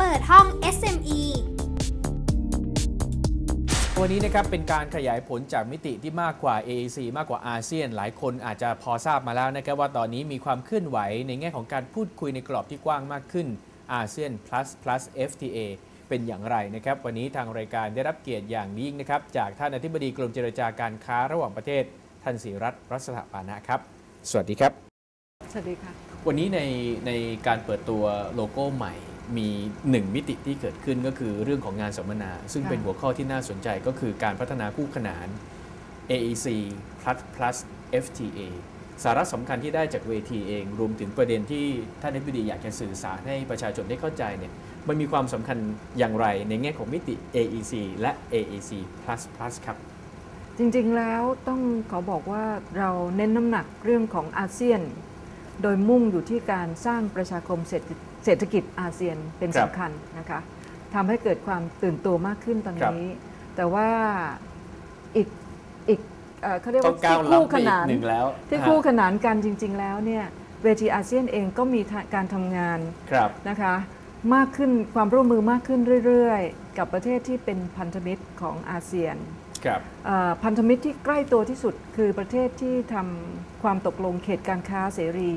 เปิดห้อง SME วันนี้นะครับเป็นการขยายผลจากมิติที่มากกว่า AEC มากกว่าอาเซียน หลายคนอาจจะพอทราบมาแล้วนะครับว่าตอนนี้มีความเคลื่อนไหวในแง่ของการพูดคุยในกรอบที่กว้างมากขึ้นอาเซียน plus plus FTA เป็นอย่างไรนะครับ วันนี้ทางรายการได้รับเกียรติอย่างยิ่งนะครับ จากท่านอธิบดีกรมเจรจาการค้าระหว่างประเทศท่านศิรัตน์รัศถปานะครับ สวัสดีครับ สวัสดีค่ะ วันนี้ในในการเปิดตัวโลโก้ใหม่ มีหนึ่งมิติที่เกิดขึ้นก็คือเรื่องของงานสัมมนา ซึ่งเป็นหัวข้อที่น่าสนใจก็คือการพัฒนาคู่ขนาน AEC plus plus FTA สาระสำคัญที่ได้จากเวทีเอง รวมถึงประเด็นที่ท่านอธิบดีอยากจะสื่อสารให้ประชาชนได้เข้าใจเนี่ยมันมีความสำคัญอย่างไรในแง่ของมิติ AEC และ AEC plus plus ครับจริงๆแล้วต้องขอบอกว่าเราเน้นน้ำหนักเรื่องของอาเซียน โดยมุ่งอยู่ที่การสร้างประชาคมเศรษฐเศรษฐกิจอาเซียนเป็นครับสำคัญนะคะทำให้เกิดความตื่นตัวมากขึ้นตอนครับนี้ แต่ว่าอีกอีกเอ่อเขาเรียกต้อว่างก้าวที่ล้ำคู่ไปขอีนากนหนึ่งแล้วที่นะคู่ฮะขนานกันจริง ๆ แล้วเนี่ยเวทีอาเซียนเองก็มีการทำงานครับนะคะมากขึ้นความร่วมมือมากขึ้นเรื่อย ๆ กับประเทศที่เป็นพันธมิตรของอาเซียนครับเอ่อ พันธมิตรที่ใกล้ตัวที่สุดคือประเทศที่ทำความตกลงเขตการค้าเสรี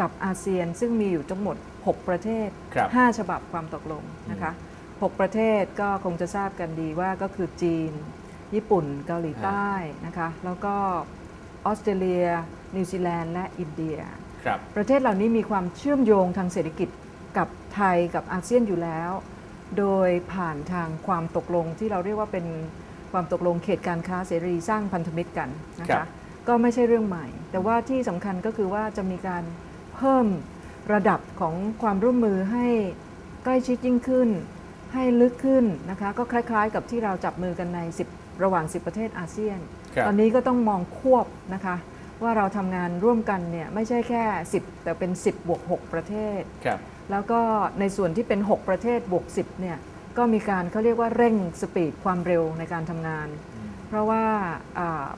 กับอาเซียน ซึ่งมีอยู่ทั้งหมด 6 ประเทศครับ5ฉบับความตกลงนะคะ6ประเทศก็คงจะทราบกันดีว่าก็คือจีน ญี่ปุ่นเกาหลีใต้นะคะแล้วก็ออสเตรเลีย นิวซีแลนด์และอินเดียครับประเทศเหล่านี้มีความเชื่อมโยงทางเศรษฐกิจกับไทยกับอาเซียนอยู่แล้ว โดยผ่านทางความตกลงที่เราเรียกว่าเป็น ความตกลงเขตการค้าเสรีสร้างพันธมิตรกันนะครัคะบก็ไม่ใช่เรื่องใหม่ แต่ว่าที่สำคัญก็คือว่าจะมีการเพิ่มระดับของความร่วมมือให้ใกล้ชิดยิ่งขึ้น ให้ลึกขึ้นนะคะก็คล้าย ๆ กับที่เราจับมือกันใน 10 ระหว่าง 10 ประเทศอาเซียนครับตอนนี้ก็ต้องมองควบนะคะว่าเราทำงานร่วมกันเนี่ยไม่ใช่แค่ 10 แต่เป็น 10บวก6ประเทศครับแล้วก็ในส่วนที่เป็น 6 ประเทศบวก10เนี่ย ก็มีการเขาเรียกว่าเร่งสปีดความเร็วในการทำงาน เพราะว่า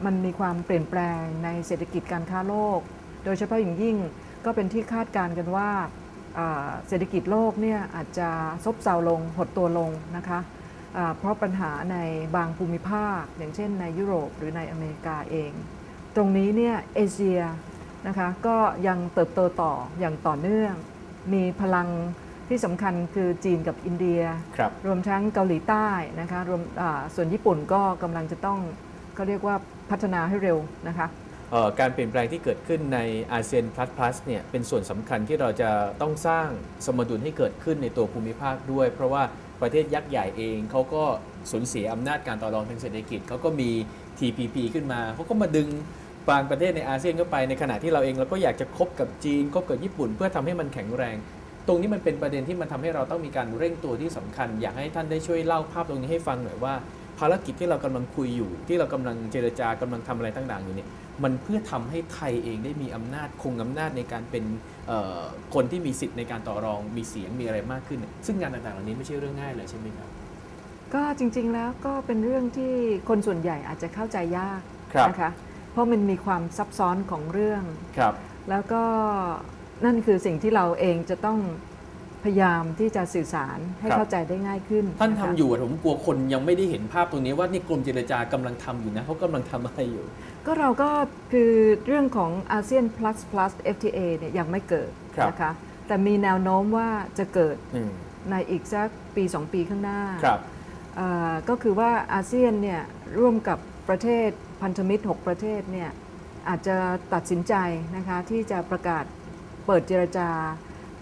มันมีความเปลี่ยนแปลงในเศรษฐกิจการค้าโลก โดยเฉพาะอย่างยิ่งก็เป็นที่คาดการณ์กันว่าเศรษฐกิจโลกเนี่ยอาจจะซบเซาลงหดตัวลงนะคะเพราะปัญหาในบางภูมิภาค อย่างเช่นในยุโรปหรือในอเมริกาเอง ตรงนี้เนี่ยเอเชียนะคะก็ยังเติบโตต่ออย่างต่อเนื่อง มีพลัง ที่สำคัญคือจีนกับอินเดียครับรวมทั้งเกาหลีใต้นะคะรวมอ่าส่วนญี่ปุ่นก็กำลังจะต้องเขาเรียกว่าพัฒนาให้เร็วนะคะเอ่อการเปลี่ยนแปลงที่เกิดขึ้นในอาเซียน plus plus เนี่ยเป็นส่วนสำคัญที่เราจะต้องสร้างสมดุลให้เกิดขึ้นในตัวภูมิภาคด้วย เพราะว่าประเทศยักษ์ใหญ่เองเขาก็สูญเสียอำนาจการต่อรองทางเศรษฐกิจเขาก็มี TPP ขึ้นมาเขาก็มาดึงบางประเทศในอาเซียนเข้าไปในขณะที่เราเองเราก็อยากจะคบกับจีนคบกับญี่ปุ่น เพื่อทำให้มันแข็งแรง ตรงนี้มันเป็นประเด็นที่มันทำให้เราต้องมีการเร่งตัวที่สำคัญ อยากให้ท่านได้ช่วยเล่าภาพตรงนี้ให้ฟังหน่อยว่าภารกิจที่เรากำลังคุยอยู่ ที่เรากำลังเจรจากำลังทำอะไรต่างๆอยู่เนี่ยมันเพื่อทำให้ไทยเองได้มีอำนาจคงอำนาจในการเป็นคนที่มีสิทธิ์ในการต่อรองมีเสียงมีอะไรมากขึ้นเนี่ยซึ่งงานต่างๆเหล่านี้ไม่ใช่เรื่องง่ายเลยใช่ไหมครับก็จริงๆแล้วก็เป็นเรื่องที่คนส่วนใหญ่อาจจะเข้าใจยากนะคะเพราะมันมีความซับซ้อนของเรื่องครับแล้วก็ นั่นคือสิ่งที่เราเองจะต้องพยายามที่จะสื่อสารให้ครับเข้าใจได้ง่ายขึ้น ท่านะทำคะอยู่อะผมกลัวคนยังไม่ได้เห็นภาพตรงนี้ว่านี่กรมเจรจากำลังทำอยู่นะเขากำลังทำอะไรอยู่ ก็เราก็คือเรื่องของอาเซียน plus plus FTA เนี่ยยังไม่เกิดครับนะคะแต่มีแนวโน้มว่าจะเกิดอืมในอีกสักปี 2 ปีข้างหน้าครับเอ่อก็คือว่าอาเซียนเนี่ยร่วมกับประเทศพันธมิตร 6 ประเทศเนี่ยอาจจะตัดสินใจนะคะที่จะประกาศ เปิดเจรจา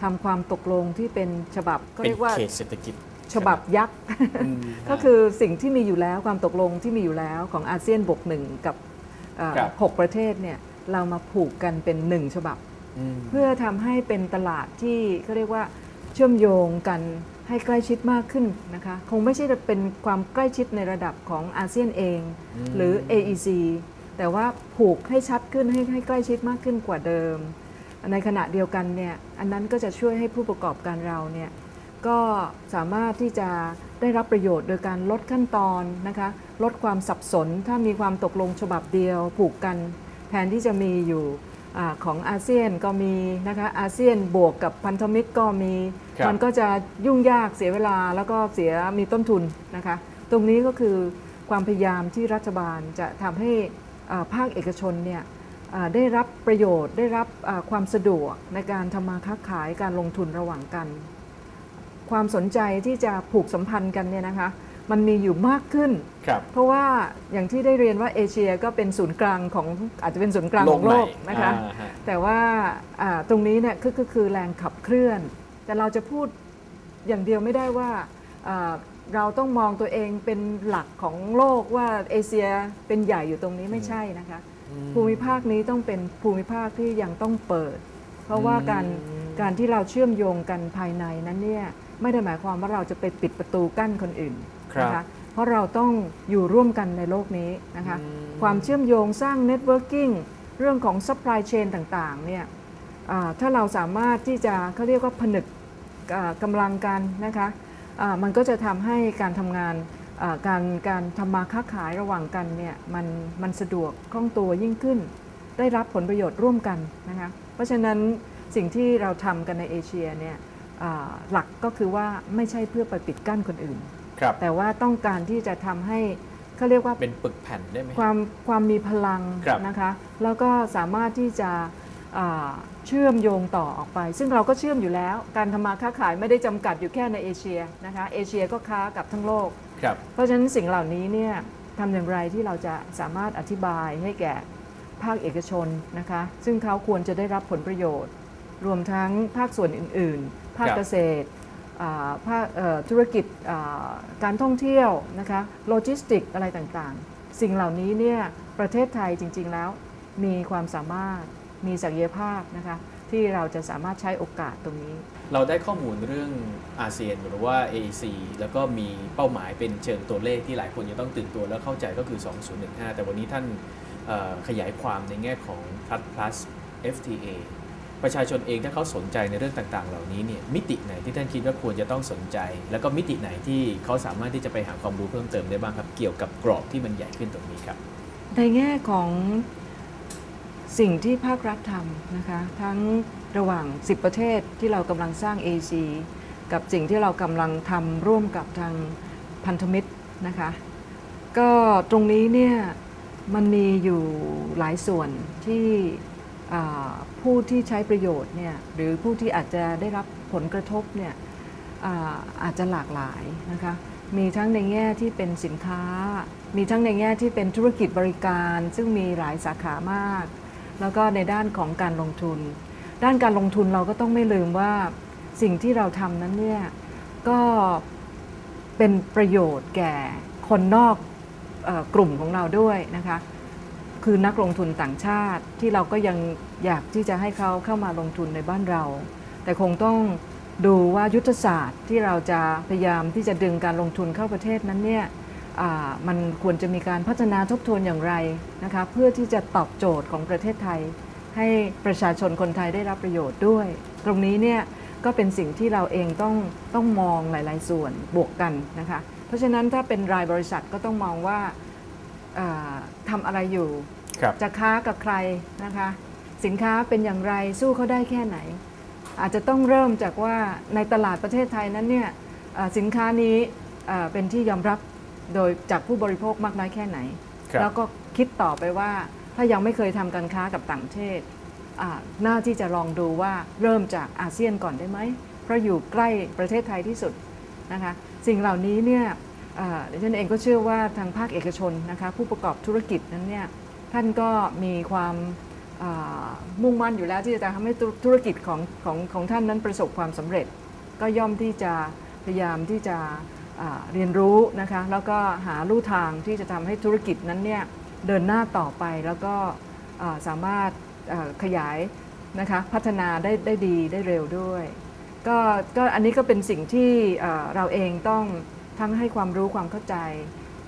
ทำความตกลงที่เป็นฉบับก็เป็นเรียกว่าเขตเศรษฐกิจฉบับยักษ์อืมก็คือสิ่งที่มีอยู่แล้วความตกลงที่มีอยู่แล้วของอาเซียนบวกหนึ่งกับเอ่อครับหกประเทศเนี่ยเรามาผูกกันเป็นหนึ่งฉบับมเพื่อทำให้เป็นตลาดที่เขาเรียกว่าเชื่อมโยงกันให้ใกล้ชิดมากขึ้นนะคะ คงไม่ใช่จะเป็นความใกล้ชิดในระดับของอาเซียนเอง หรือ AEC แต่ว่าผูกให้ชัดขึ้นให้ให้ใกล้ชิดมากขึ้นกว่าเดิม ในขณะเดียวกันเนี่ยอันนั้นก็จะช่วยให้ผู้ประกอบการเราเนี่ยก็สามารถที่จะได้รับประโยชน์โดยการลดขั้นตอนนะคะลดความสับสน ถ้ามีความตกลงฉบับเดียวผูกกัน แทนที่จะมีอยู่อาของอาเซียนก็มีนะคะอาเซียนบวกกับพันธมิตรก็มีครับมันก็จะยุ่งยากเสียเวลาแล้วก็เสียมีต้นทุนนะคะตรงนี้ก็คือความพยายามที่รัฐบาลจะทำให้อ่าภาคเอกชนเนี่ยอ่า ได้รับประโยชน์ ได้รับอ่าความสะดวกในการทำมาค้าขายการลงทุนระหว่างกัน ความสนใจที่จะผูกสัมพันธ์กันเนี่ยนะคะมันมีอยู่มากขึ้นครับเพราะว่าอย่างที่ได้เรียนว่าเอเชียก็เป็นศูนย์กลางของอาจจะเป็นศูนย์กลางของโลกใหม่นะคะอ่าฮแต่ว่าอ่าตรงนี้เนี่ยก็ก็คือแรงขับเคลื่อน แต่เราจะพูดอย่างเดียวไม่ได้ว่าอ่าเราต้องมองตัวเองเป็นหลักของโลกว่าเอเชียเป็นใหญ่อยู่ตรงนี้ไม่ใช่นะคะอืม ภูมิภาคนี้ต้องเป็นภูมิภาคที่ยังต้องเปิด เพราะว่าการอืมการที่เราเชื่อมโยงกันภายในนั้นเนี่ยไม่ได้หมายความว่าเราจะไปปิดประตูกั้นคนอื่นครับนะคะเพราะเราต้องอยู่ร่วมกันในโลกนี้นะคะอืมความเชื่อมโยงสร้างเน็ตเวิร์กิ่งเรื่องของ supply chain ต่างๆเนี่ยอ่าถ้าเราสามารถที่จะเขาเรียกว่าผนึกอ่ากำลังกันนะคะอ่ามันก็จะทำให้การทำงานอ่า การการทำมาค้าขายระหว่างกันเนี่ยมันมันสะดวกคล่องตัวยิ่งขึ้น ได้รับผลประโยชน์ร่วมกันนะคะเพราะฉะนั้นสิ่งที่เราทำกันในเอเชียเนี่ยอ่าหลักก็คือว่าไม่ใช่เพื่อไปปิดกั้นคนอื่นครับแต่ว่าต้องการที่จะทำให้เขาเรียกว่าเป็นปึกแผ่นได้ไหมความความมีพลังครับนะคะแล้วก็สามารถที่จะอ่าเชื่อมโยงต่อออกไป ซึ่งเราก็เชื่อมอยู่แล้ว การทำมาค้าขายไม่ได้จำกัดอยู่แค่ในเอเชียนะคะเอเชียก็ค้ากับทั้งโลกครับ เพราะฉะนั้นสิ่งเหล่านี้เนี่ยทำอย่างไรที่เราจะสามารถอธิบายให้แก่ภาคเอกชนนะคะซึ่งเขาควรจะได้รับผลประโยชน์ รวมทั้งภาคส่วนอื่น ๆ ภาคครับเกษตรอ่าภาคเอ่อธุรกิจอ่าการท่องเที่ยวนะคะโลจิสติกอะไรต่างๆ สิ่งเหล่านี้เนี่ยประเทศไทยจริง ๆ แล้วมีความสามารถมีศักยภาพนะคะที่เราจะสามารถใช้โอกาสตรงนี้ เราได้ข้อมูลเรื่องอาเซียนหรือว่า AEC แล้วก็มีเป้าหมายเป็นเชิงตัวเลขที่หลายคนจะต้องตื่นตัวแล้วเข้าใจก็คือ 2015 แต่วันนี้ท่านขยายความในแง่ของ Plus Plus FTA ประชาชนเองถ้าเขาสนใจในเรื่องต่างๆ เหล่านี้เนี่ยมิติไหนที่ท่านคิดว่าควรจะต้องสนใจ แล้วก็มิติไหนที่เขาสามารถที่จะไปหาความรู้เพิ่มเติมได้บ้างครับ เกี่ยวกับกรอบที่มันใหญ่ขึ้นตรงนี้ครับ ในแง่ของสิ่งที่ภาครัฐทำนะคะ ทั้ง ระหว่าง 10 ประเทศที่เรากำลังสร้าง AC กับสิ่งที่เรากำลังทำร่วมกับทางพันธมิตรนะคะ ก็ตรงนี้เนี่ยมันมีอยู่หลายส่วนที่ผู้ที่ใช้ประโยชน์เนี่ยหรือผู้ที่อาจจะได้รับผลกระทบเนี่ยอาอาจจะหลากหลายนะคะ มีทั้งในแง่ที่เป็นสินค้า มีทั้งในแง่ที่เป็นธุรกิจบริการ ซึ่งมีหลายสาขามาก แล้วก็ในด้านของการลงทุน ด้านการลงทุนเราก็ต้องไม่ลืมว่าสิ่งที่เราทำนั้นเนี่ยก็เป็นประโยชน์แก่คนนอกอกลุ่มของเราด้วยนะคะคือนักลงทุนต่างชาติที่เราก็ยังอยากที่จะให้เขาเข้ามาลงทุนในบ้านเรา แต่คงต้องดูว่ายุทธศาสตร์ที่เราจะพยายามที่จะดึงการลงทุนเข้าประเทศนั้นเนี่ยมันควรจะมีการพัฒนาทบทวนอย่างไรนะคะเพื่อที่จะตอบโจทย์ของประเทศไทย ให้ประชาชนคนไทยได้รับประโยชน์ด้วย ตรงนี้เนี่ยก็เป็นสิ่งที่เราเองต้องต้องมองหลาย ๆ ส่วนบวกกันนะคะ เพราะฉะนั้นถ้าเป็นรายบริษัทก็ต้องมองว่าอ่าทำอะไรอยู่ครับจะค้ากับใครนะคะ สินค้าเป็นอย่างไรสู้เขาได้แค่ไหน อาจจะต้องเริ่มจากว่าในตลาดประเทศไทยนั้นเนี่ยเอ่อสินค้านี้เอ่อเป็นที่ยอมรับโดยจากผู้บริโภคมากน้อยแค่ไหนครับแล้วก็คิดต่อไปว่า ถ้ายังไม่เคยทำการค้ากับต่างประเทศอ่าน่าที่จะลองดูว่าเริ่มจากอาเซียนก่อนได้ไหม เพราะอยู่ใกล้ประเทศไทยที่สุดนะคะสิ่งเหล่านี้เนี่ยอ่าดิฉันเองก็เชื่อว่าทางภาคเอกชนนะคะผู้ประกอบธุรกิจนั้นเนี่ยท่านก็มีความมุ่งมั่นอยู่แล้วที่จะทำให้ธุรกิจของของของท่านนั้นประสบความสำเร็จ ก็ย่อมที่จะพยายามที่จะเรียนรู้นะคะแล้วก็หาลู่ทางที่จะทำให้ธุรกิจนั้นเนี่ย เดินหน้าต่อไปแล้วก็อ่าสามารถอ่าขยายนะคะพัฒนาได้ได้ดีได้เร็วด้วยก็ก็อันนี้ก็เป็นสิ่งที่อ่าเราเองต้องทั้งให้ความรู้ความเข้าใจ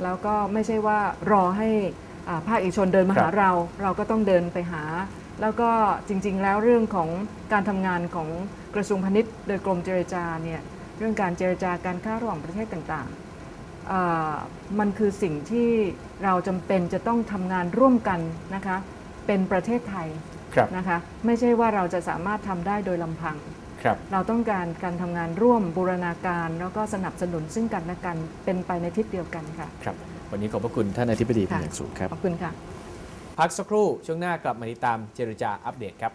แล้วก็ไม่ใช่ว่ารอให้อ่าภาคเอกชนเดินมาครัหาบเรา เราก็ต้องเดินไปหา แล้วก็จริง ๆ แล้วเรื่องของการทำงานของกระทรวงพาณิชย์ โดยกรมเจรจาเนี่ยเรื่องการเจรจาการค้าระหว่างประเทศต่างๆอ่า มันคือสิ่งที่เราจำเป็นจะต้องทำงานร่วมกันนะคะเป็นประเทศไทยครับนะคะไม่ใช่ว่าเราจะสามารถทำได้โดยลำพังครับเราต้องการการทำงานร่วมบูรณาการแล้วก็สนับสนุนซึ่งกันและกันเป็นไปในทิศเดียวกันค่ะครับวันนี้ขอบพระคุณท่านอธิบดีเป็นค่ะอย่างสูงครับขอบคุณค่ะพักสักครู่ช่วงหน้ากลับมาติดตามเจรจาอัปเดตครับ